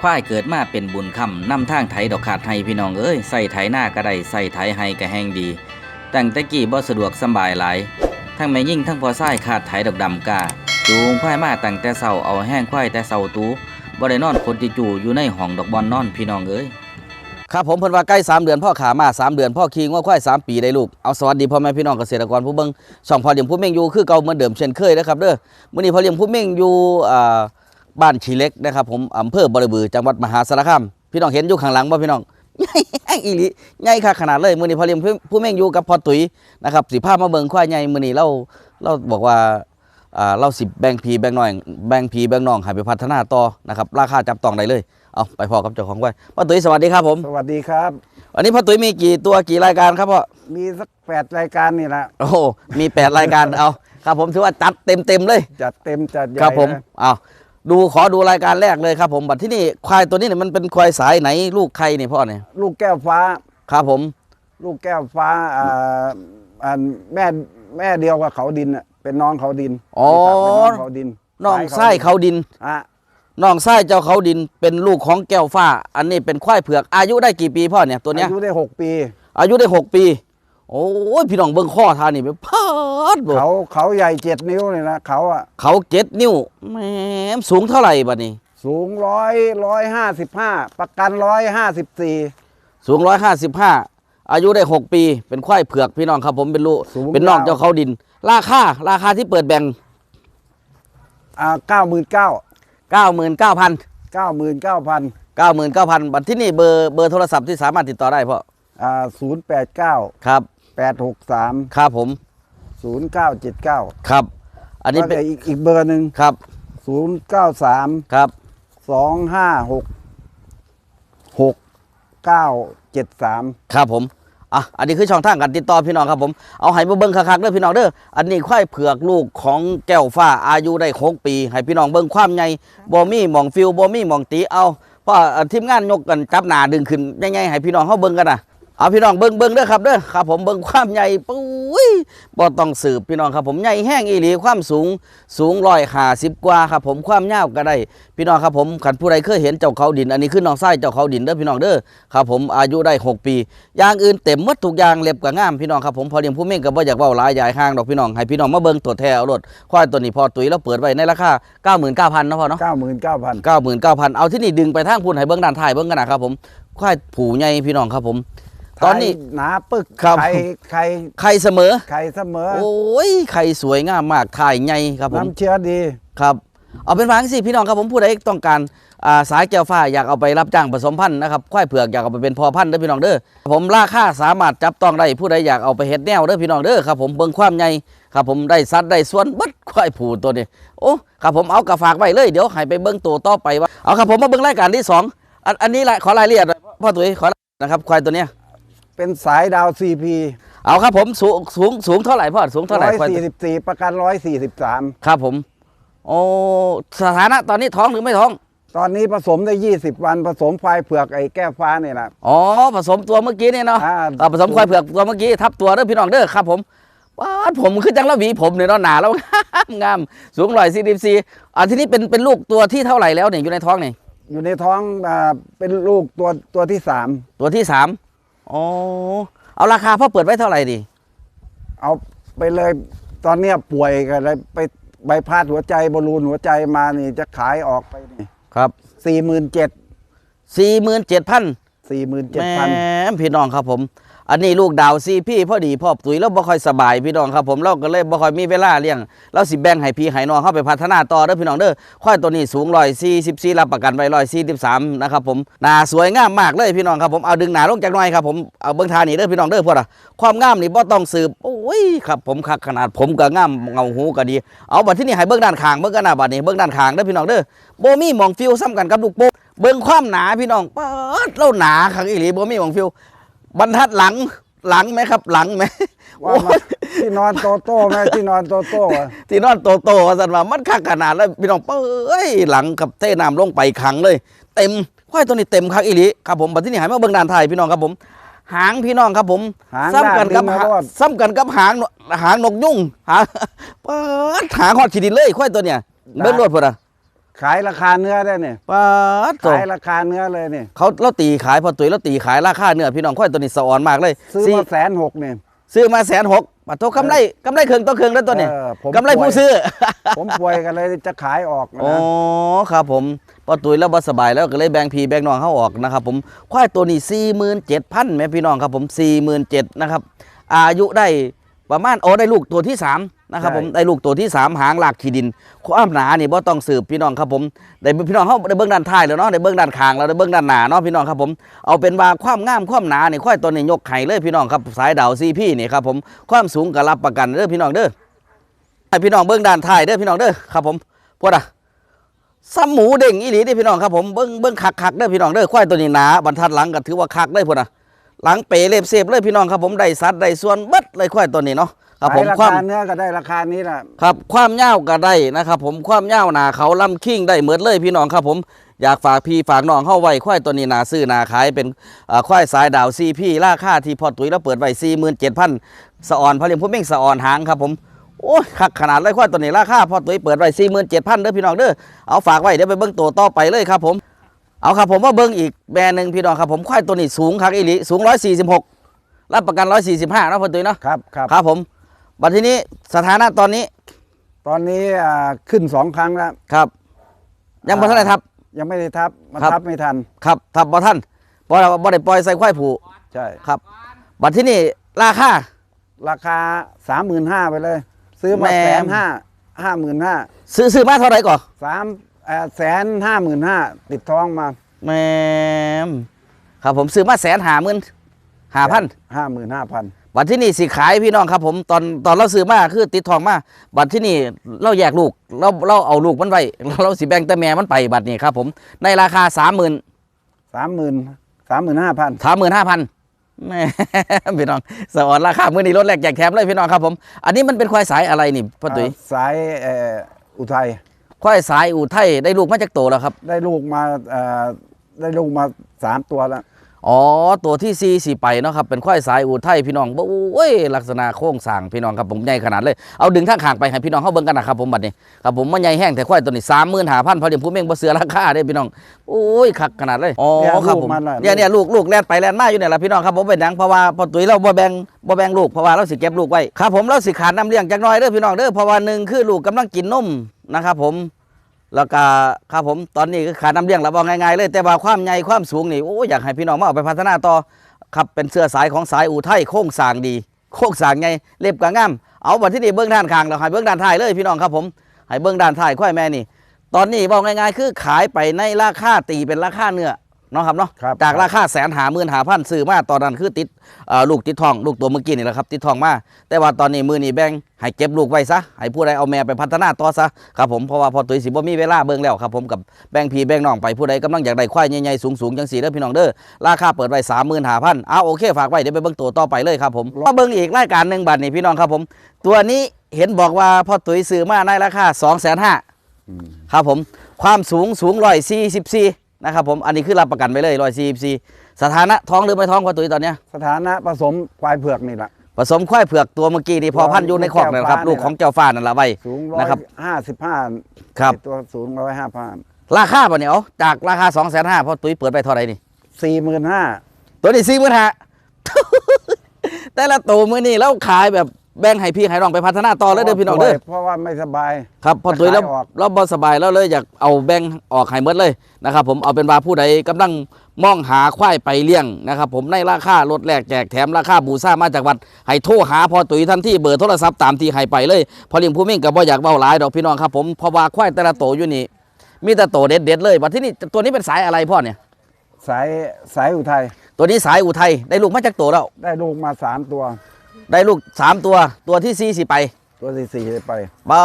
ควายเกิดมาเป็นบุญคำนำทางไถดอกขาดไห้พี่น้องเอ้ยใส่ไถหน้าก็ได้ใส่ไถไห้ก็แห้งดีตั้งแต่กี้บ่สะดวกสบายหลาย ทั้งแม่ยิ่งทั้งพอไส้ขาดไถดอกดำกาจูงควายมาตั้งแต่เช้าเอาแห้งควายแต่เช้าตูบ่ได้นอนคนจิจูอยู่ในห้องดอกบอลนอนพี่น้องเอ้ยครับผมเพิ่นว่าใกล้3เดือนพ่อขามา 3 เดือนพ่อคิงว่าควาย3 ปีได้ลูกเอาสวัสดีพ่อแม่พี่น้องเกษตรกรผู้เบิ่งช่องพ่อเลี้ยงผู้เม่งอยู่คือเก่าเหมือนเดิมเช่นเคยนะครับเด้อมื้อนี้พ่อเลี้ยงผู้เม่งอยู่อ่า บ้านชีเล็กนะครับ ผมอำเภอบริบือจังหวัดมหาสารคามพี่น้องเห็นอยู่ข้างหลังบ่พี่น้องใหญ่แห้งอีหลีใหญ่คักขนาดเลยมื้อนี้พ่อเลี้ยงผู้ผู้เม่งอยู่กับพ่อตุ๋ยนะครับสิพามาเบิ่งควายใหญ่มื้อนี้เราเราบอกว่าอ่าเราสิแบ่งพี่แบ่งน้อยแบ่งพี่แบ่งน้องให้ไปพัฒนาต่อนะครับราคาจับต้องได้เลยเอาไปพอกับเจ้าของควายพ่อตุ๋ยสวัสดีครับผม สวัสดีครับวันนี้พ่อตุ๋ยมีกี่ตัวกี่รายการครับพ่อมีสักแปดรายการนี่แหละโอ้โหมี8รายการเอาครับผมถือว่าจัดเต็มเต็มๆเลย จัดเต็มจัดใหญ่ครับผมนะเอา ดูขอดูรายการแรกเลยครับผมบัดที่นี่ควายตัวนี้เนี่ยมันเป็นควายสายไหนลูกใครนี่พ่อเนี่ยลูกแก้วฟ้า ครับผม ลูกแก้วฟ้าอ่าอ่าแม่แม่เดียวกับเขาดินน่ะเป็นน้องเขาดินอ๋อ เป็นน้องเขาดินน้องไส้เขาดินอะน้องไส้เจ้าเขาดินเป็นลูกของแก้วฟ้า อันนี้เป็นควายเผือกอายุได้กี่ปีพ่อเนี่ยตัวเนี้ยอายุได้หกปี อายุได้หกปี โอ้ยพี่น้องเบิ่งข้อทานี่ไปพาดบ่เขาเขาใหญ่เจ็ดนิ้วเลยนะเขาอะเขาเจ็ดนิ้วแหมสูงเท่าไหร่บัดนี้ สูงร้อยร้อยห้าสิบห้าประกันร้อยห้าสิบสี่สูงร้อยห้าสิบห้าอายุได้หกปี เป็นควายเผือกพี่น้องครับผมเป็นลูกเป็นน้องเจ้าเขาดิน ราคาราคาที่เปิดแบ่งอ่าเก้าหมื่นเก้าเก้าหมื่นเก้าพันเก้าหมื่นเก้าพันเก้าหมื่นเก้าพันบัตรที่นี่เบอร์เบอร์โทรศัพท์ที่สามารถติดต่อได้พ่ออ่าศูนย์แปดเก้าครับ แปดหกสามครับผมศูนย์เก้าเจ็ดเก้าครับ อันนี้แล้วเป็นก็อีกอีกเบอร์หนึ่งครับศูนย์เก้าสามครับสองห้าหกหกเก้าเจ็ดสามครับผมอะอันนี้คือช่องทางการติดต่อพี่น้องครับผมเอาให้มาเบิ้งคักๆเด้อพี่น้องเด้ออันนี้ควายเผือกลูกของแก้วฟ้าอายุได้หกปี ให้พี่น้องเบิ้งความใหญ่บ่มีหมองฟิวบ่มีหมองตีเอาเพราะอะทีมงานยกกันจับหน้าดึงขึ้นยังไงให้พี่น้องเฮาเบิ้งกันนะ เอาพี่น้องเบิ้งเบิ้งเด้อครับเด้อครับ ผมเบิ้งความใหญ่ปุ้ยบ่ต้องสืบพี่น้องครับ ผมใหญ่แห้งอีหลีความสูงสูงร้อยห้าสิบกว่าครับ ผมความยาวก็ได้ พี่น้องครับผมขันผู้ใดเคยเห็นเจ้าเขาดิน อันนี้คือน้องไส้เจ้าเขาดินเด้อพี่น้องเด้อครับ ผมอายุได้ 6 ปีอย่างอื่นเต็มหมดทุกอย่างเล็บก็งามพี่น้องครับผมพอเลี้ยงผู้เม่งก็บ่อยากเว้าหลายใหญ่ห้างดอกพี่น้องให้พี่น้องมาเบิ่งตัวแท้เอารถควายตัวนี้พอตุ้ยแล้วเปิดไว้ในราคา99,000เนาะพ่อเนาะเก้าหมื่นเก้าพัน99,000เอาที่นี่ดึงไปทางพุ่นให้เบิ่งด้านท้ายเบิ่งกันนะครับผมควายผูใหญ่พี่น้องครับผม ตอนนี้ หนาปึกครับ ไข่ไข่ไข่เสมอ ไข่เสมอ โอ้ยไข่สวยงามมากถ่ายใหญ่ครับผมน้ำเชื้อดี ครับ เอาเป็นว่าจังสิพี่น้องครับผมผู้ใดต้องการอ่าสายแก้วฟ้าอยากเอาไปรับจ้างผสมพันธุ์นะครับควายเผือกอยากเอาไปเป็นพอพันธุ์เด้อพี่น้องเด้อผมราคาสามารถจับต้องได้ผู้ใดอยากเอาไปเฮ็ดแนวเด้อพี่น้องเด้อครับผมเบิ่งความใหญ่ครับผมได้สัดได้ส่วนเบัดควายผูตัวนี้โอ้ครับผมเอากระฝากไว้เลยเดี๋ยวให้ไปเบิ่งตัวต่อไปว่าเอาครับผมมาเบิ่งรายการที่สองอันอันนี้ละขอรายละเอียดหน่อยพ่อตุ๋ยขอรายละเอียดนะครับควายตัวเนี้ย เป็นสายดาวซีพีเอาครับผมสูงสูงสูงเท่าไหร่พ่อสูงเท่าไหร่ร้อยควายตัวสี่สิบสี่ประกันร้อยสี่สิบสามครับผม โอ้สถานะตอนนี้ท้องหรือไม่ท้อง ตอนนี้ผสมได้ยี่สิบวันผสมควายเผือกไอ้แก้วฟ้าเนี่ยนะอ๋อผสมตัวเมื่อกี้นี่เนาะอ่าอ่าผสมควายเผือกตัวเมื่อกี้ทับตัวเด้อพี่น้องเด้อครับผมว้าดผมคือจังละหวีผมเนี่ยเนาะหนาแล้วงามสูงร้อยสี่สิบสี่อ่าทีนี้เป็นเป็นลูกตัวที่เท่าไหร่แล้วเนี่ยอยู่ในท้องเนี่ยอยู่ในท้องอ่าเป็นลูกตัวตัวที่สามตัวที่สาม อ๋อเอาราคาพ่อเปิดไว้เท่าไหร่ดี เอาไปเลยตอนเนี้ยป่วยกันเลยไปใบพาดหัวใจบอลลูนหัวใจมานี่จะขายออกไปนี่ครับสี่หมื่นเจ็ดสี่หมื่นเจ็ดพัน สี่หมื่นเจ็ดพันมพี่น้องครับผม อันนี้ลูกดาวซีพี่พอดีพ่อตุ๋ยแล้วบ่ค่อยสบายพี่น้องครับผมเราก็เลยบ่ค่อยมีเวลาเลี้ยงเราสิแบ่งให้พี่ให้น้องเข้าไปพัฒนาต่อเด้อพี่น้องเด้อควายตัวนี้สูง144รับประกันไว้143นะครับผมหน้าสวยงามมากเลยพี่น้องครับผมเอาดึงหน้าลงจากหน่อยครับผมเอาเบิ่งทานี่เด้อพี่น้องเด้อพวกน่ะความงามนี่บ่ต้องสืบโอ้ยครับผมคักขนาดผมก็งามเงาหูก็ดีเอาบัดที่นี่ให้เบิ่งด้านข้างเบิ่งกันหน้าบัดนี้เบิ่งด้านข้างเด้อพี่น้องเด้อโบมีมองฟิวซ้ำกันกับลูกโป่ง เบิ่งความหนาพี่น้องป๊าดเราหนาคักอีหลีบ่มีหมองฟิว บรรทัดหลังหลังไหมครับ หลังไหมว่ามาที่นอนโตโต้ไหมที่นอนโตโต้อะที่นอนโตโตว่าสันว่ามันคักขนาดแล้วพี่น้องเป้ยหลังกับเท่น้ำลงไปขังเลย เต็มควายตัวนี้เต็มคักอีหลีครับผมบัดที่นี่หายมาเบิ่งด้านไทายพี่น้องครับผม หางพี่น้องครับผมหางซ้ำกันกับด้าหาลิ้นนะรอดซ้ำกันกับหางนหางนกยุ่งหางเปิดหางหอดขีดินเลยควายตัวเนี้ยเบิ่งรวดพุ่นอะ ขายราคาเนื้อได้เนี่ยป้าดโตขายราคาเนื้อเลยเนี่ยเขาเราตีขายพอตุ๋ยเราตีขายราคาเนื้อพี่น้องค่อยตัวนี้สะอ่อนมากเลยซื้อสี่มาแสนหกเนี่ย ซื้อมาแสนหกปัดโทกำไรกำไรเครื่องต่อเครื่องแล้วตัวนี้เออผมกำไรผู้ซื้อ ผมป่วยกันเลยจะขายออกนะอ๋อครับผมพอตุ๋ยแล้วบ่สบายแล้วก็เลยแบ่งพี่แบ่งน้องเขาออกนะครับผมควายตัวนี้สี่หมื่นเจ็ดพันแม่พี่น้องครับผมสี่หมื่นเจ็ดนะครับอายุได้ประมาณโอ้ได้ลูกตัวที่สาม นะครับผมได้ลูกตัวที่สามหางหลากขีดินความหนานี่บ่ต้องสืบพี่น้องครับผมได้พี่น้องเขาได้เบื้องด้านท้ายแล้วเนาะได้เบื้องด้านข้างแล้วได้เบื้องด้านหน้าเนาะพี่น้องครับผมเอาเป็นว่าความงามความหนานี่ควายตัวนี้ยกไข่เลยพี่น้องครับสายดาวซีพี่นี่ครับผมความสูงก็รับประกันเด้อพี่น้องเด้อให้พี่น้องเบื้องด้านท้ายเด้อพี่น้องเด้อครับผมพวดอะซ้ำหมูเด้งอีหลีนี่พี่น้องครับผมเบิ้งเบิ้งคักคักๆเด้อพี่น้องเด้อควายตัวนี้หนาบรรทัดหลังก็ถือว่าคักเลยพุ่นน่ะหลังเป๋เล็บเสียบเลยพี่น้องครับผมได้สัดได้ส่วนเบิดเลยควายตัวนี้เนาะ ครับผขามยราความคาเนื้อก็ได้ราคานี้แหละครับความยาวก็ได้นะครับ ผมความยาวหนาเขาลำคิงได้เหมือนเลยพี่น้องครับผมอยากฝากพี่ฝากน้องเข้าไว้ควายตัวนี้นาซื้อนาขายเป็นอ่าควายสายดาวซีพี่ราคาที่พอตุ๋ยแล้วเปิดไว้สี่หมื่นเจ็ดพันสะออนพลิมพุ่มเม่งสะออนหางครับผมโอ้ยคักขนาดเลยควายตัวนี้ราคาพอตุ๋ยเปิดไว้สี่หมื่นเจ็ดพันเด้อพี่น้องเด้อเอาฝากไว้เดี๋ยวไปเบิ้งตัวต่อไปเลยครับผม เอาครับผมว่าเบิ้งอีกแบรนด์หนึ่งพี่น้องครับผมควายตัวนี้สูงครับอีหลีสูงร้อยสี่สิบหกรับประกันร้อยสี่สิบห้านะพอตุ๋ยเนาะ ครับครับ ครับผม บัดทีนี้สถานะตอนนี้ตอนนี้อ่าขึ้นสองครั้งแล้ว ครับ ยังบ่ทันได้ทับ ยังไม่ได้ทับมันครับ ทับไม่ทัน ครับทับบ่ทันบ่ได้บ่ได้ปล่อยใส่ควายผูใช่ ครับ บัดที่นี่ราคา ราคาสามหมื่นห้าไปเลย ซื้อมาแหม่แสนห้าห้าหมื่นห้าซื้อซื้อมาเท่าไหร่ก่อนสามแสนห้าหมื่นห้าติดท้องมาแม่มครับผมซื้อมาแสนหาหมื่นหาพันห้าหมื่นห้าพัน บัดที่นี่สิขายพี่น้องครับ ผมตอนตอนเราซื้อมาคือติดทองมาบัดที่นี่เราแยกลูกเราเราเอาลูกมันไว้เราสิแบ่งแต่แม่มันไปบัดนี้ครับ ผมในราคาสามหมื่นสามหมื่นสามหมื่นห้าพันสามหมื่นห้าพันแม่พี่น้องสออนราคามื้อนี้ลดแรกแจกแถมเลยพี่น้องครับผม อันนี้มันเป็นควายสายอะไรนี่พ่อตุ๋ยสายเอ่ออุทัยควายสายอู่ไทยได้ลูกมาจากโตแล้วครับ ได้ลูกมาเอ่อได้ลูกมาสามตัวแล้ว อ๋อตัวที่ซีสีไปเนาะครับเป็นควายสายอู่ไทยพี่น้องโอ้ยลักษณะโค้งสร้างพี่น้องครับผมใหญ่ขนาดเลยเอาดึงทางขางไปให้พี่น้องเขาเบิ่งกันนะครับผมบัดนี้ครับผมมันใหญ่แห้งแต่ควายตัวนี้สามหมื่นห้าพันพอเดี๋ยวผู้เม่งบ่เสือราคาเด้พี่น้องโอ้ยคักขนาดเลยอ๋อเนี่ยครับลูกผมมันน่ะเนี่ยเนี่ยลูกลูกแล่นไปแล่นมาอยู่เนี่ยแหละพี่น้องครับผมเป็นหยังเพราะว่าพอตุ๋ยเราบ่แบ่งบ่แบ่งลูกเพราะว่าเราสิเก็บลูกไว้ครับผมเราสิขาดน้ำเลี้ยงจักหน่อยเด้อพี่น้องเด้อเพราะว่าหนึ่งคือลูกกำลังกินนมนะครับผม แล้วก็ครับผมตอนนี้ก็ขาน้ำเลี้ยงแล้วบอกง่ายๆเลย แต่ว่าความใหญ่ความสูงนี่โอ้ยอยากให้พี่น้องมาเอาไปพัฒนาต่อครับเป็นเสื้อสายของสายอู่ไทยโค้งสางดี โค้งสางไงเล็บกงงามเอาบัดที่นี่เบื้องด้านข้างเราให้เบื้องด้านท้ายเลยพี่น้องครับผมให้เบื้องด้านท้ายค่อยแม่นี่ ตอนนี้บอกง่ายๆ คือขายไปในราคาตีเป็นราคาเนื้อ เนาะครับเนาะครับ จากราคาแสนหาหมื่นหาพันซื้อมาตอนนั้นคือติดเอ่อลูกติดทอง ลูกตัวเมื่อกี้นี่แหละครับ ติดทองมา แต่ว่าตอนนี้มือนี่แบ่งให้เก็บลูกไว้ซะให้ผู้ใดเอาแม่ไปพัฒนาต่อซะครับผมเพราะว่าพอตุยสิบ่มีเวลาเบิ่งแล้วครับผมกับแบ่งพี่แบ่งน้องไปผู้ใดกำลังอยากได้ควายใหญ่ๆสูงๆจังสีเด้อพี่น้องเด้อราคาเปิดไว้สามหมื่นหาพันเอาโอเคฝากไว้เดี๋ยวไปเบิ่งตัวต่อไปเลยครับผมมาเบิ่งอีกรายการหนึ่งบัตรนี่พี่น้องครับผม ตัวนี้เห็นบอกว่าพอตุยซื้อมาในราคา2องแสนห้าครับผมความสูงสูงร้อยสี่สิบสี่ นะครับผมอันนี้คือรับประกันไปเลยร้อยสี่สิบสี่สถานะท้องหรือไม่ท้องพ่อตุ๋ยตอนเนี้ยสถานะผสมควายเผือกนี่แหละผสมควายเผือกตัวเมื่อกี้นี่พอพันธุ์อยู่ในคอกนั่นแหละครับแก้วฟ้าลูกของเจ้าฟ้านั่นแหละไว้ สูงร้อยนะครับห้าสิบห้าครับ ตัวสูงร้อยห้าพันราคาป่ะเนี่ยเอาจากราคาสองแสนห้าพ่อตุ๋ยเปิดไปเท่าไหร่นี่สี่หมื่นห้าตัวนี้สี่หมื่นห้าแต่ละตัวมือนี่แล้วขายแบบ แบ่งให้พี่ให้น้องไปพัฒนาต่อเลยเด้อพี่น้องเด้อเพราะว่าไม่สบายครับพอตุยแล้วขายออกเราบอสบายแล้วเลยอยากเอาแบ่งออกให้หมดเลยนะครับ ผมเอาเป็นว่าผู้ใดกำลังมองหาควายไปเลี้ยงนะครับ ผมในราคาลดแลกแจกแถมราคาบูซ่ามาจากวัดให้โทรหาพอตุยทันที่เบอร์โทรศัพท์ตามที่ให้ไปเลยพอเลี้ยงผู้มิ่งกับบ่อยากเบ้าหลายดอกพี่น้องครับผมเพราะว่าควายแต่ละโตวอยู่นี่มีแต่โตเด็ดเด็ดๆเลยวันที่นี่ตัวนี้เป็นสายอะไรพ่อเนี่ยสายสายอุทัยตัวนี้สายอุทัยได้ลูกมาจากโตแล้ว ได้ลูกมาสามตัว ได้ลูกสามตัวตัวที่สี่สิไปตัวที่สี่ไปบา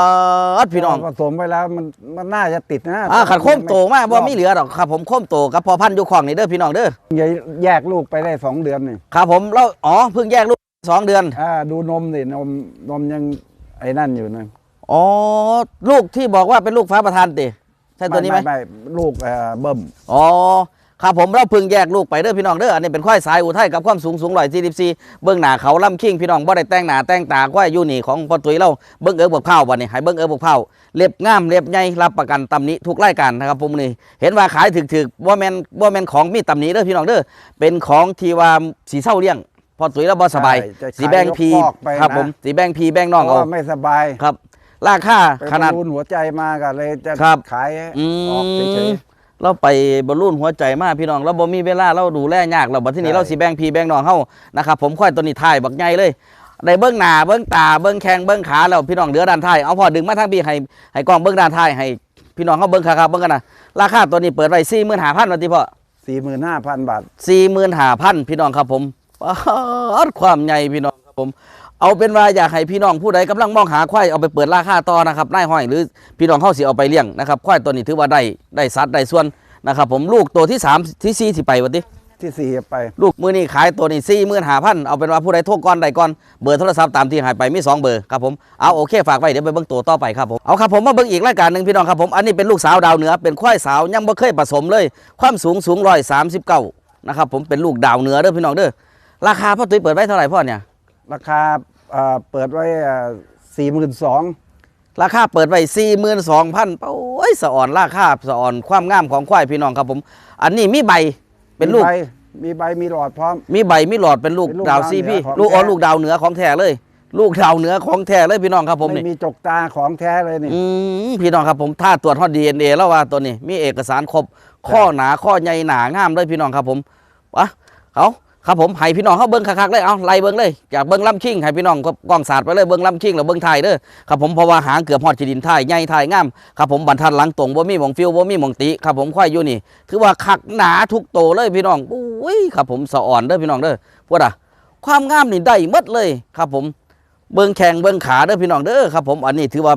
ดพี่น้องผสมไปแล้วมันมันน่าจะติดนะอ่าขัดโคมโตมากบ่มีเหลือดอกครับผมโคมโตกับพอพันธุ์อยู่ของนี่เด้อพี่น้องเด้ออย่าแยกลูกไปได้สองเดือนนี่ครับผมเราอ๋อเพิ่งแยกลูกสองเดือนอ่าดูนมสินมนมยังไอ้นั่นอยู่นะอ๋อลูกที่บอกว่าเป็นลูกฟ้าประธานติใช่ตัวนี้ไหมไม่ลูกเอ่อเบิ่มอ๋อ คครับผมเราเพึ่งแยกลูกไปเด้อพี่น้องเด้ออันนี้เป็นควายสายอุทัยกับความสูงสูงร้อยสี่สิบสี่เบื้องหน้าเขาลำคิงพี่น้องบ่ได้แต่งหน้าแต่งตาควายอยู่นี่ของพ่อตุ้ยเราเบิ้งเอิบบกเผาวันนี้ให้เบิ้งเอิบบกเผาเล็บงามเล็บใหญ่รับประกันตำหนี้ทุกรายการนะครับผมนี่เห็นว่าขายถึกๆว่าแมนว่าแมนของมีตำหนี้เด้อพี่น้องเด้อเป็นของที่ว่าสีเศร้าเลี้ยงพ่อตุ้ยเราบ่สบายใช่จะขายสีแบงพียกคอกไปครับนะผมสีแบงพีแบงน้องเพเอาราะว่าไม่สบายครับราคาไปขนาดบอลลูนหัวใจมาก็เลยจะครับขายอืออกมเฉย เราไปบรรลุนหัวใจมากพี่น้องเราบ่มีเวลาเราดูแลยากเราบัดที่นี้ใช่เราสิแบ่งพี่แบ่งน้องเฮานะครับผมค่อยตัวนี้ท้ายบักใหญ่เลยได้เบิ้งหน้าเบิ้งตาเบิ้งแข้งเบิ้งขาแล้วพี่น้องเหลือด้านท้ายเอาพอดึงมาทางพี่ให้ให้กล้องเบิ้งด้านท้ายให้พี่น้องเขาเบิ้งครับเบิ้งกันนะราคาตัวนี้เปิดไว้45,000ว่าติพ่อๆสี่หมื่นห้าพันบาท45,000พี่น้องครับผมป๊าดความใหญ่พี่น้องครับผม เอาเป็นว่าอยากให้พี่น้องผู้ใดกำลังมองหาควายเอาไปเปิดราคาต่อนะครับนายห้อยหรือพี่น้องเข้าสิเอาไปเลี้ยงนะครับควายตัวนี้ถือว่าได้ได้สัดได้ส่วนนะครับผมลูกตัวที่สามที่สี่สิไปวันที่ที่สี่ไปลูกมือนี้ขายตัวนี้สี่หมื่นห้าพันเอาเป็นว่าผู้ใดโทรก่อนใดก่อนเบอร์โทรศัพท์ตามที่หายไปมีสองเบอร์ครับผมเอาโอเคฝากไว้เดี๋ยวไปเบิ่งตัวต่อไปครับผมเอาครับผมมาเบิ่งอีกรายการหนึ่งพี่น้องครับผมอันนี้เป็นลูกสาวดาวเหนือเป็นควายสาวยังบ่เคยผสมเลย ความสูงสูงร้อยสามสิบเก้านะครับผมเป็นลูกดาวเหนือเด้อพี่น้องเด้อราคาพ่อตุ้ยเปิดไว้เท่าไหร่พ่อเนี่ย ราคาเปิดไว้สี่หมื่นสองราคาเปิดไว้สี่หมื่นสองพันโอ้ยสะอ่อนราคาสะอ่อนความงามของควายพี่น้องครับผม อันนี้มีใบเป็นลูก มีใบมีหลอดพร้อม มีใบมีหลอดเป็นลูกลกดาวซีพี่ลูกอ๋อลูกดาวเหนือของแท้เลย ลูกดาวเหนือของแท้เลยพี่น้องครับผมม่นี่มีจกตาของแท้เลยนี่พี่น้องครับผมถ้าตรวจฮอดดีเอ็นเอแล้วว่าตัวนี้ มีเอกสารครบข้อหนาข้อใหญ่หนางามเลยพี่น้องครับผมวะเขา ครับผมให้พี่น้องเขาเบิ้งคักๆเลยเอาไล่เบิ้งเลยจากเบิ้งลำคิงให้พี่น้องก็กล้องศาสาดไปเลยเบิ้งลำคิงแล้วเบิ้งไทยเด้อครับผมเพราะว่าหางเกือบฮอดจีดินไทยใหญ่ไทยงามครับผมบรรทัดหลังตรงบ่มีหมองฟิวบ่มีหมองติครับผมควายอยู่นี่ถือว่าคักหนาทุกโตเลยพี่น้องอุ้ยครับผมสะอ่อนเด้อพี่น้องเด้อพวกอะความงามนี่ได้หมดเลยครับผมเบิ้งแข้งเบิ้งขาเด้อพี่น้องเด้อครับผมอันนี้ถือว่า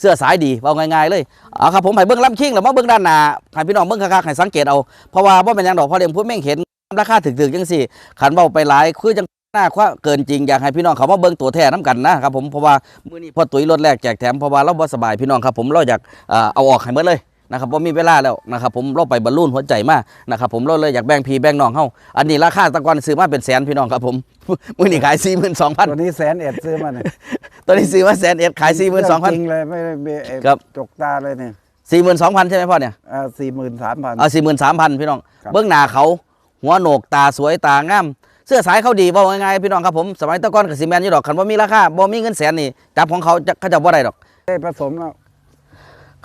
เสื้อสายดีเอาง่ายๆเลยเอาครับผมให้เบิ้งลำคิงแล้วมาเบิ้งด้านหน้าให้พี่น้องเบิ้งคักๆให้สังเกตเอาเพราะว่าบ่เป็นหยังดอกพราะเดี๋ยวพูดแม่งเห็น ราคาถึกๆจังสี่ขันเบาไปหลายคือจังหน้าคว้าเกินจริงอยากให้พี่น้องเขามาเบิ้งตัวแท้น้กันนะครับผมเพราะว่ามื้อนี้พอตุ๋ยรถแรกแจกแถมเพราะว่าเราบ่สบายพี่น้องครับผมเราอยากเอ่อเอาออกให้หมดเลยนะครับว่ามีเวลาแล้วนะครับผมเราไปบรรลุนหัวใจมากนะครับผมเราเลยอยากแบ่งพี่แบ่งน้องเฮาอันนี้ราคาตะกอนซื้อมาเป็นแสนพี่น้องครับผมมื้อนี้ขาย42,000ตัวนี้แสนเอ็ดซื้อมาเนี่ยตัวนี้ซื้อมาแสนเอ็ดขายสี่หมื่นสองพันจริงเลยไม่ได้มีไอ้ครับจกตาเลยเนี่ยสี่หมื่นสองพันใช่ไหมพ่อเนี่ยสี่หมื่นสามพันเอาสี่หมื่นสามพันพี่น้องครับเบื้องหน้าเขา หัวโหนกตาสวยตางามเสื้อสายเขาดีบอกง่ายๆพี่น้องครับผมสมัยตะก้อนกับซีแมนอยู่ดอกคันว่ามีราคาบ่มีเงินแสนนี่จับของเขาจะเขาจะบ่ได้ดอกได้ผสมแล้ว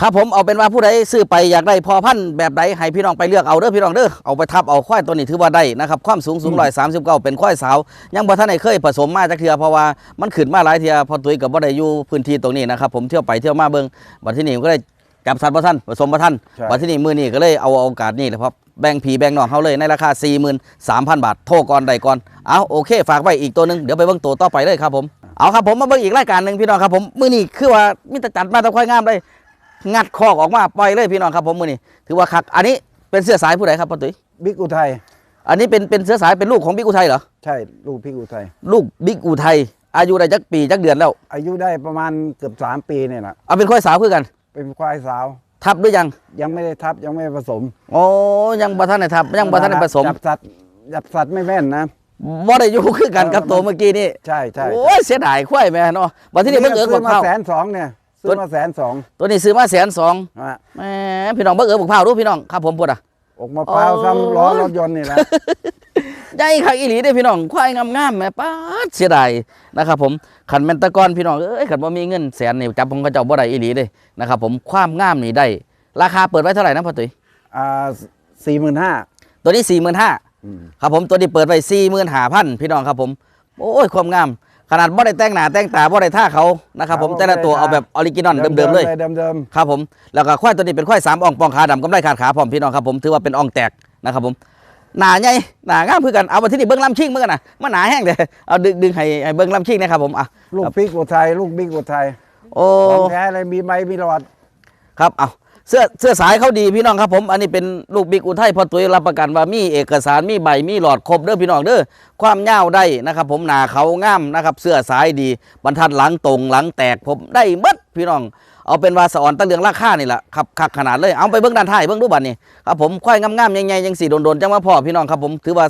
ครับผมเอาเป็นว่าผู้ใดซื้อไปอยากได้พอพันธุ์แบบใดให้พี่น้องไปเลือกเอาเด้อพี่น้องเด้อเอาไปทับเอาควายตัวนี้ถือว่าได้นะครับความสูงสูงร้อยสามสิบเก้าเป็นควายสาว ยังบ่ท่านไหนเคยผสมมาจากเทือเพราะว่ามันขึ้นมาหลายเทือพอตุ้ยกับบ่ได้อยู่พื้นที่ตรงนี้นะครับผมเที่ยวไปเที่ยวมาเบิ่งบัดที่นี่ก็ได้จับสัตว์บ่ท่านผสมบ่ท่านใช่บัดที่นี่มือนี้ก็เลยเอาโอกาสนี่แหละครับ แบ่งผีแบ่งน้องเขาเลยในราคา 43,000 บาท โทรก่อนใดก่อน เอาโอเค ฝากไว้อีกตัวหนึง เดี๋ยวไปเบิ่งตัวต่อไปเลยครับผม เอาครับผมมาเบิ่งอีกรายการหนึ่งพี่น้องครับผม มือนี้คือว่ามีแต่จัดมาแตะควายงามเลย งัดคอกออกมาปล่อยเลยพี่น้องครับผมมือนี้ถือว่าคัก อันนี้เป็นเสื้อสายผู้ใดครับป้าตุ้ยบิ๊กอุทัย อันนี้เป็นเป็นเสื้อสายเป็นลูกของบิ๊กอุทัยเหรอ ใช่ ลูกพี่อุทัย ลูกบิ๊กอุทัย อายุได้จักปีจักเดือนแล้ว อายุได้ประมาณเกือบสามปีเนี่ยนะเอาเป็นควายสาวคือกัน เป็นควายสาว ทับหรือยังยังไม่ได้ทับยังไม่ได้ผสมโอ้ยังบ่ทันได้ทับยังบ่ทันได้ผสมจับสัตว์จับสัตว์ไม่แม่นนะบ่ได้อยู่คือกันกับตัวเมื่อกี้นี่ใช่ใช่โอ้ยเสียดายควายแม่เนาะวันที่นี่เบิ่งเอิกซื้บัอกมาเผาแสนสองเนี่ยซื้อมาแสนสองตัวนี้ซื้อมาแสนสองอะแหมพี่น้องเบิ่งเอิกบักเผาดูพี่น้องครับผมพูดอะออกมาเปล่าโอ้ซ้ำล้อรถยนต์นี่แหละ ใหญ่คักอีหลีเด้อพี่น้องควายงามๆแหม่ป๊าดเสียดายนะครับผมขันแม่นแตะกอนพี่น้องเอ้ยขันบ่มีเงินแสนนี่จับของเขาเจ้าบ่ได้อีหลีเด้นะครับผมความงามนี่ได้ ราคาเปิดไว้เท่าไหร่นะพ่อตุ้ยอ่าสี่หมื่นห้าตัวนี้45,000ครับผมตัวนี้เปิดไว้45,000พี่น้องครับผมโอ้ยความงามขนาดบ่ได้แต่งหน้าแต่งตาบ่ได้ท่าเขานะครับผมแต่ละตัวเอาแบบออริจินอลเดิมๆเลยเดิมเดิมครับผมแล้วก็ควายตัวนี้เป็นควายสามอ่องปองขาดำกำไรขาดขาพร้อมพี่น้องครับผมถือว่าเป็นอ่องแตกนะครับผม หนาใหญ่หนางามคือกันเอามาที่นี่เบิ้งลำชิงเมื่อกันนะมันหนาแห้งเลยเอาดึงดึงให้ให้เบิ้งลำชิงนะครับผมอะลูกพี่อุทัยลูกบิ๊กอุทัยโอ้ของแท้เลยมีไม้มีหลอดครับเอาเสื้อเสื้อสายเขาดีพี่น้องครับผม อันนี้เป็นลูกบิ๊กอุทัยพอตุ้ยรับประกันว่ามีเอกสารมีใบมีหลอดครบเด้อพี่น้องเด้อความยาวได้นะครับ ผมหนาเขางามนะครับ เสื้อสายดีบรรทัดหลังตรงหลังแตกผมได้หมดพี่น้อง เอาเป็นว่าสะอ่อนตะเลืองราคานี่แหละครับคักขนาดเลยเอาไปเบิ้งด้านท้ายเบิ้งดูบัดนี้ครับผมควายงามๆใหญ่ๆยังสี่โดนๆจังว่าพ่อพี่น้องครับผมถือว่า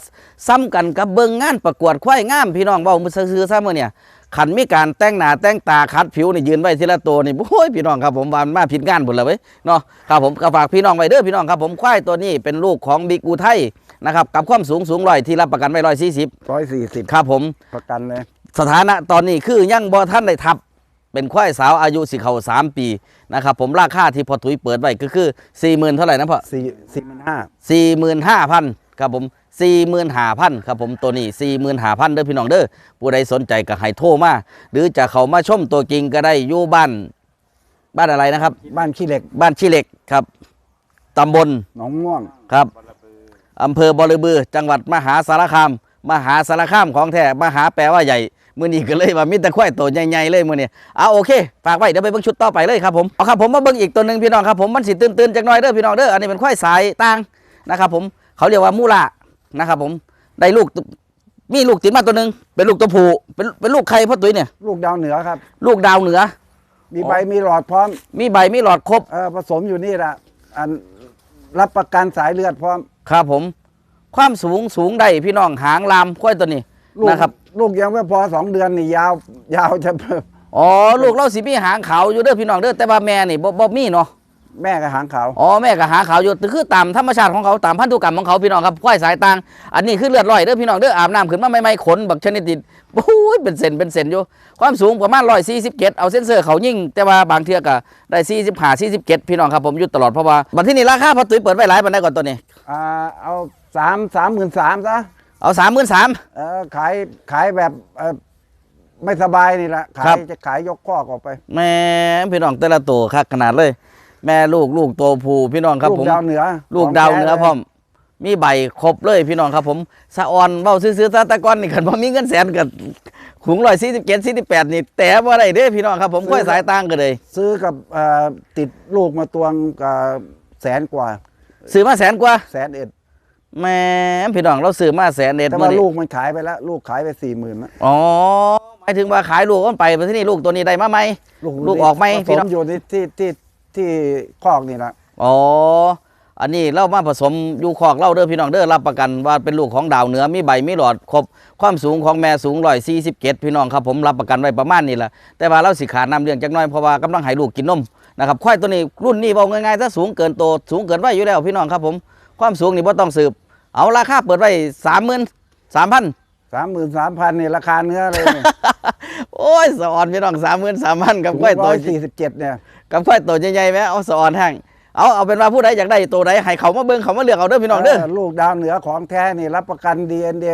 ซ้ำกันกับเบิ้งงานประกวดควายงามพี่น้องเว้ามือซื้อๆซ้ำมื้อเนี่ยขันมีการแต่งหน้าแต่งตาคัดผิวนี่ยืนไว้ทีละตัวนี่โอ้ยพี่น้องครับผมว่ามันมาผิดงานหมดเลยเว้ยเนาะครับผมก็ฝากพี่น้องไว้เด้อพี่น้องครับผมควายตัวนี้เป็นลูกของบิ๊กอุทัยนะครับกับความสูงสูงร้อยที่รับประกันไว้ร้อยสี่สิบร้อยสี่สิบครับผมประกันเลยสถานะตอนนี้คือยังบ่ท่านได้ทับ เป็นควายสาวอายุสิเขาสามปีนะครับผมราคาที่พอถุยเปิดไว้ก็คือสี่หมื่นเท่าไหร่นะพ่อสี่สี่หมื่นห้าสี่หมื่นห้าพันครับผมสี่หมื่นห้าพันครับผมตัวนี้สี่หมื่นห้าพันเด้อพี่น้องเด้อผู้ใดสนใจก็ให้โทรมาหรือจะเข้ามาชมตัวจริงก็ได้อยู่บ้าน บ้านอะไรนะครับ บ้านขี้เหล็กบ้านชิเหล็กครับตำบลหนองม่วง ครับอำเภอบริบือจังหวัดมหาสารคาม มหาสารคามของแท้มหาแปลว่าใหญ่ มือนี้ก็เลยว่ามิตรควายตัวใหญ่ๆเลยมือนี้เอาโอเคฝากไว้เดี๋ยวไปเบิ่งชุดต่อไปเลยครับผมเอาครับผมมาเบิ่งอีกตัวหนึ่งพี่น้องครับผมมันสิตื่นๆจักหน่อยเด้อพี่น้องเด้ออันนี้เป็นควายสายต่างนะครับผมเขาเรียกว่ามูล่านะครับผมได้ลูกมีลูกติดมาตัวหนึ่งเป็นลูกตัวผู้เป็นเป็นลูกใครพ่อตุ้ยเนี่ยลูกดาวเหนือครับ ลูกดาวเหนือ มีใบมีหลอดพร้อม มีใบมีหลอดครบเออผสมอยู่นี่แหละอันรับประกันสายเลือดพร้อม ครับผม ความสูงสูงได้พี่น้องหางลามควายตัวนี้ลูกนะครับ ลูกยังไม่พอสองเดือนนี่ยาวยาวจะอ๋อลูกเราสิมีหางขาวอยู่เด้อพี่น้องเด้อแต่ว่าแม่นี่บ่บ่มีเนาะแม่กับหางขาวอ๋อแม่ก็หางขาวอยู่คือตามธรรมชาติของเขาตามพันธุกรรมของเขาพี่น้องครับควายสายต่างอันนี้คือเลือดลอยเด้อพี่น้องเด้ออาบน้ำขึ้นมาใหม่ๆขนบักชนิดติดโอ้ยเป็นเส้นเป็นเส้นอยู่ ความสูงประมาณ147เอาเส้นเซอร์เขายิ่ง แต่ว่าบางเทื่อก็ได้45 47พี่น้องครับผมอยู่ตลอดเพราะว่าบัดที่นี่ราคาพอตุ้ยเปิดไว้หลายปานใดก่อนตัวนี้อ่าเอาสามสามหมื่นสามซะ เอา33,000เออขายขายแบบเออไม่สบายนี่แหละขาครัยบ จะขายยกข้อกออกไปแม่พี่น้องแต่ละตัวคักขนาดเลย แม่ลูกลูกตัวผู้พี่น้องครับลูกผม ดาวเหนือลูกขงดาวแท้เหนือลยพร้อมมีใบครบเลยพี่น้องครับผมสะออนเบ้าซื้อๆซะแตะก้อนนี่ขันพอมีเงินแสนกับขุงร้อยสี่สิบเจ็ดสี่สิบแปดนี่แต่ว่าไรเด้อพี่น้องครับผมค่อยสายต่างกันเลย ซื้อกับเอ่อติดลูกมาตวงกับแสนกว่า ซื้อมาแสนกว่าแสนเอ็ด แหม่พี่น้องเราซื้อมาแสนเด็ดแต่มาว่าดิลูกมันขายไปแล้ว ลูกขายไปสี่หมื่นนะอ๋อหมายถึงว่าขายลูกมันไปไปที่นี่ลูกตัวนี้ได้มาไหมลูกออกไหมผพี่สน้อมงอยู่ที่ที่ที่ที่คอกนี่แหละอ๋ออันนี้เรามาผสมอยู่คอกเล่าเด้อพี่น้องเด้อรับประกันว่าเป็นลูกของดาวเหนือมีใบมีหลอดครบความสูงของแม่สูงร้อยสี่สิบเพี่น้องครับผมรับประกันไว้ประมาณนี้แหละแต่ว่าเราสิขาดน้ำเลี้ยงจักหน้อยเพราะว่ากำลังให้ลูกกินนมนะครับควายตัวนี้รุ่นนี้บอกง่ายๆถ้าสูงเกินโตสูงเกินไว้อยู่แล้วพี่น้องครับผมความสูงนี่บ่ต้องสืบ เอาราคาเปิดไว้สามหมื่นสามพันสามหมื่นสามพันนี่ราคาเนื้อเลยเนี่ยโอ้ยสะออนพี่น้องสามหมื่นสามพันกับควายร้ตัอวยสี่สิบเจ็ดเนี่ย กับควายตัวใหญ่ๆไหมเอาสะออนแห้งเอาเอาเป็นว่าผู้ใดอยากได้ตัวใดให้เขามาเบิ่งเขามาเลือกเอาเด้อพี่น้องเด้อเออลูกดาวเหนือของแท้นี่ รับประกันดีเอ็นเด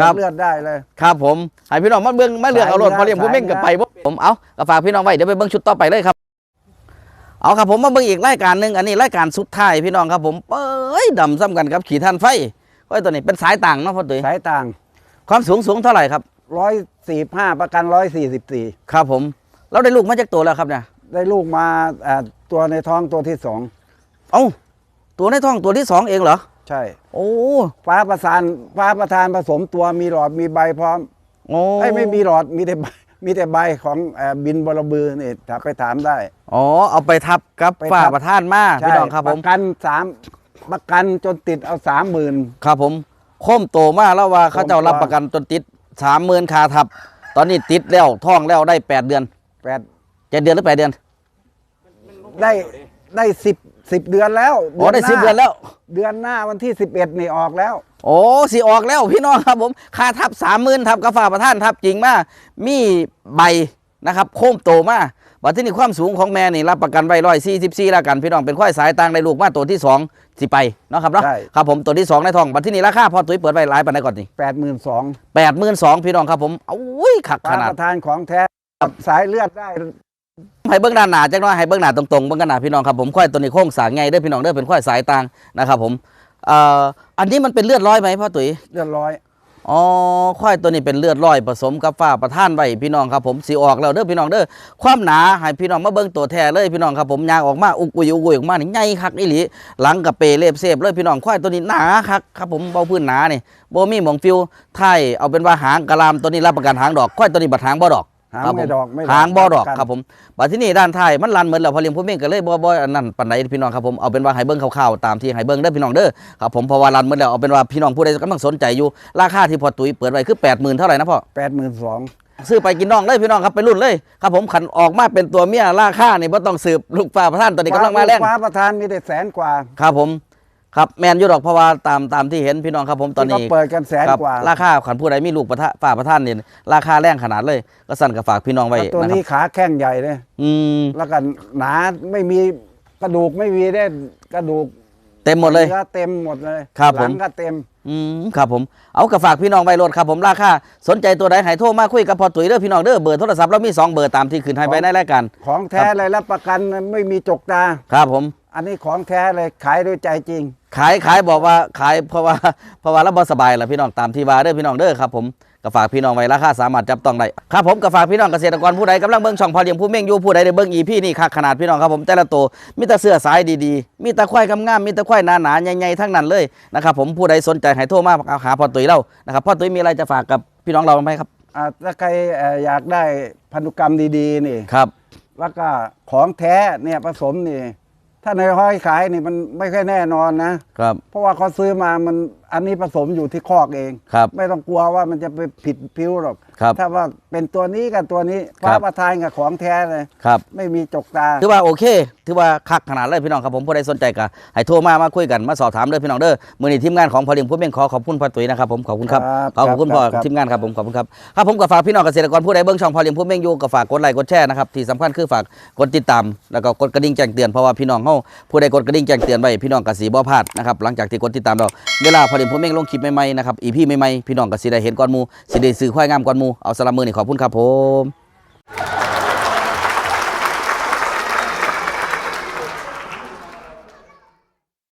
ครับเลือดได้เลย ครับผมให้พี่น้องมาเบิ่งมาเลือกเอารถสายพอเลี้ยงผู้เม่งเนื้กัอนไปบ่ผมเอาก็ฝากพี่น้องไว้เดี๋ยวไปเบิ่งชุดต่อไปเลยครับ เอาครับผมมาเบิ่งอีกรายการหนึ่งอันนี้รายการสุดท้ายพี่น้องครับผมเป้ยดำซ้ำกันครับขี่ท่านไฟก็ตัวนี้เป็นสายต่างเนาะพ่อตุ๋ยสายต่างความสูงสูงเท่าไหร่ครับร้อยสี่ห้าประกันร้อยสี่สิบสี่ครับผมเราได้ลูกมาจากตัวแล้วครับเนี่ยได้ลูกมาอ่าตัวในท้องตัวที่สองเอ้าตัวในท้องตัวที่สองเองเหรอใช่ โอ้ฟ้าประทานฟ้าประทานผสมตัวมีหลอดมีใบพร้อมโอ้ไอ้ยไม่มีหลอดมีแต่ใบ มีแต่ใบของเอ่อบินบรบือนี่ถ้าไปถามได้ อ๋อ เอาไปทับกับไปฝ้าทับประทานมาพี่น้องครับปผมระกันสามประกันจนติดเอาสามหมื่น ครับผมโค้มโตมาแล้วว่าเขาเจ้าโค้มตัวรับประกันจนติดสามหมื่นคาทับ ตอนนี้ติดแล้วท้องแล้วได้แปดเดือนแปดเจ็ดเดือนหรือแปดเดือนได้ได้สิบสิบเดือนแล้วอ๋อได้หสิบเดือนแล้ว เดือนหน้าวันที่สิบเอ็ดนี่ออกแล้ว โอ้สิออกแล้วพี่น้องครับผมค่าทับสามหมื่นทับกาฝากประท่านทับจริงมามีใบนะครับโค้มโตมาบัดที่นี่ความสูงของแม่นี่รับประกันไว้ร้อยสี่สิบสี่แล้วกันพี่น้องเป็นควายสายต่างในลูกมาตัวที่สองสิไปเนาะครับเนาะใช่ ครับผมตัวที่สองในท้องบัดที่นี่ราคาพอตุ้ยเปิดไว้หลายปานใดก่อนนี่แปดหมื่นสองแปดหมื่นสองพี่น้องครับผมเอาอุ้ยขักขฟ้านาด ประทานของแท้สายเลือดได้ ให้เบื้องด้านหน้าจังน้อยให้เบื้องหน้าตรงๆเบื้องกันหน้าพี่น้องครับผมควายตัวนี้โค้งสร้างไงเด้อพี่น้องเด้อเป็นควายสายต่างนะครับผม เอ่ออันนี้มันเป็นเลือดร้อยไหมพ่อตุ๋ยเลือดร้อย อ๋อควายตัวนี้เป็นเลือดร้อยผสมกับฝ้าประท่านไว้พี่น้องครับผมสีออกแล้วเด้อพี่น้องเด้อความหนาให้พี่น้องมาเบิ่งตัวแท้เลยพี่น้องครับผมยางออกมาอุกอุยอุกอุยออกมานี่ใหญ่คักอีหลีหลังกับเปเล็บเสบเลยพี่น้องควายตัวนี้หนาคักครับผมเบาพื้นหนานี่บ่มีหมองฟิวไทยเอาเป็นว่าหางกะลามตัวนี้รับประกันหางดอกควายตัวนี้บัดหางบ่ดอก หางครับผไม่ดอกไม่ดอกหางบ่ดอกกันครับผมบัดที่นี่ด้านท้ายมันลันเหมือนแล้วพอเลี้ยงผู้เม่งก็เลยบ่บ่อันนั้นปานใดพี่น้องครับผมเอาเป็นว่าให้เบิ่งคร่าวๆตามที่ให้เบิ่งเด้อพี่น้องเด้อครับผมเพราะว่าลันเหมือนแล้วเอาเป็นว่าพี่น้องผู้ใดกำลังสนใจอยู่ราคาที่พอตุ้ยเปิดไว้คือ80,000เท่าไหร่นะพ่อ แปดหมื่นสองซื้อไปกินน้องเลยพี่น้องครับไปรุ่นเลยครับผมขันออกมาเป็นตัวเมียราคานี่บ่ต้องสืบลูกฟ้าประท่านตัวนี้กำลังมาแรงฟ้าประธานมีแต่แสนกว่า ครับผม ครับแมนอยู่ดอกเพราะว่าตามตามที่เห็นพี่น้องครับผมตอนที่นี้เขาเปิดกันแสนครับกว่าราคาขันผู้ใดมีลูกประทะฝ่าประท่านนี่ราคาแรงขนาดเลย ก็สั่นกับฝากพี่น้องไว้แล้วตัวนะครันี้บขาแข้งใหญ่เลยอืมแล้วก็หนาไม่มีกระดูกไม่มีได้กระดูก เต็มหมดเลยนื้อเต็มหมดเลยครับหลังผมก็เต็มอืมครับผมเอากับฝากพี่น้องไว้รถครับผมราคาสนใจตัวใดให้โทรมาคุยกับพอตุ๋ยเด้อพี่น้องเด้อเบอร์โทรศัพท์เรามีสองเบอร์ตามที่ขึ้นให้ไปในรายการของแท้เลยรับประกันไม่มีจกตาครับผม อันนี้ของแท้เลยขายด้วยใจจริง ขายขายบอกว่าขายเพราะว่าเพราะว่าเราบ่สบายแหละพี่น้องตามที่ว่าเด้อพี่น้องเด้อครับผมก็ฝากพี่น้องไว้ราคาสามารถจับต้องได้ครับผมก็ฝากพี่น้องเกษตรกรผู้ใดกำลังเบิ่งช่องพอเลี้ยงผู้เม่งอยู่ผู้ใดได้เบิ่งอีพี่นี่คักขนาดพี่น้องครับผมแต่ละตัวมีแต่เสื้อสายดีๆ มีแต่ควายงามๆมีแต่ควายหนาๆใหญ่ๆทั้งนั้นเลยนะครับผมผู้ใดสนใจให้โทรมาเอาหาพ่อตุ๋ยเรานะครับพ่อตุ๋ยมีอะไรจะฝากกับพี่น้องเราไหมครับอ่าถ้าใครเอ่ออยากได้พันธุกรรมดีๆนี่ครับ แล้วก็ของแท้เนี่ยผสมนี่ ถ้าในห้อยขายนี่มันไม่ค่อยแน่นอนนะครับ เพราะว่าเขาซื้อมามันอันนี้ผสมอยู่ที่คอกเอง ครับไม่ต้องกลัวว่ามันจะไปผิดพิ้วหรอกครับถ้าว่าเป็นตัวนี้กับตัวนี้ครัฟ้าบประทานกับของแท้เลยครับ ไม่มีจกตาถือว่าโอเค ถือว่าคักขนาดเลยพี่น้องครับผมผู้ใดสนใจก็ให้โทรมามาคุยกันมาสอบถามเด้อพี่น้องเด้อมื้อนี้ทีมงานของพอเลี้ยงผู้เม่งขอขอบคุณพ่อตุ๋ยนะครับผมขอบคุณครับครับขอบคุณครับพ่อครับทีมงานครับผมขอบคุณครับครับผมก็ฝากพี่น้องเกษตรกรผู้ใดเบิ่งช่องพอเลี้ยงผู้เม่งอยู่ก็ฝากกดไลค์กดแชร์นะครับที่สำคัญคือฝากกดติดตามแล้วก็กดกระดิ่งแจ้งเตือนเพราะว่าพี่น้องเฮาผู้ใดกดกระดิ่งแจ้งเตือนไว้พี่น้องก็สิบ่พลาดนะครับหลังจากที่กดติดตามเราเวลาพขอเดี๋ยวผมเองลงคลิปใหม่ๆนะครับอีพี่ใหม่ๆพี่น้องก็สิได้เห็นก้อนมูสิได้ซื้อควายงามก้อนมูเอาสลามมือนี่ขอบคุณครับผม